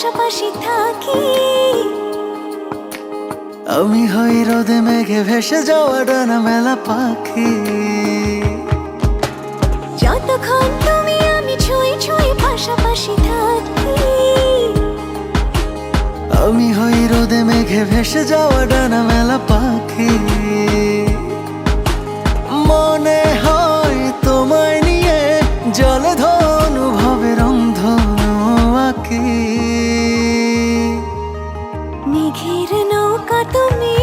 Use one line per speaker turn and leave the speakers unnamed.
পাশাপাশি থাকি।
আমি হই রোদে মেঘে ভেসে যাওয়া ডানা মেলা পাখি।
যতক্ষণ তুমি আমি ছুঁয়ে ছুঁয়ে পাশাপাশি থাকি।
আমি হই রোদে মেঘে ভেসে যাওয়া ডানা নৌকা তুমি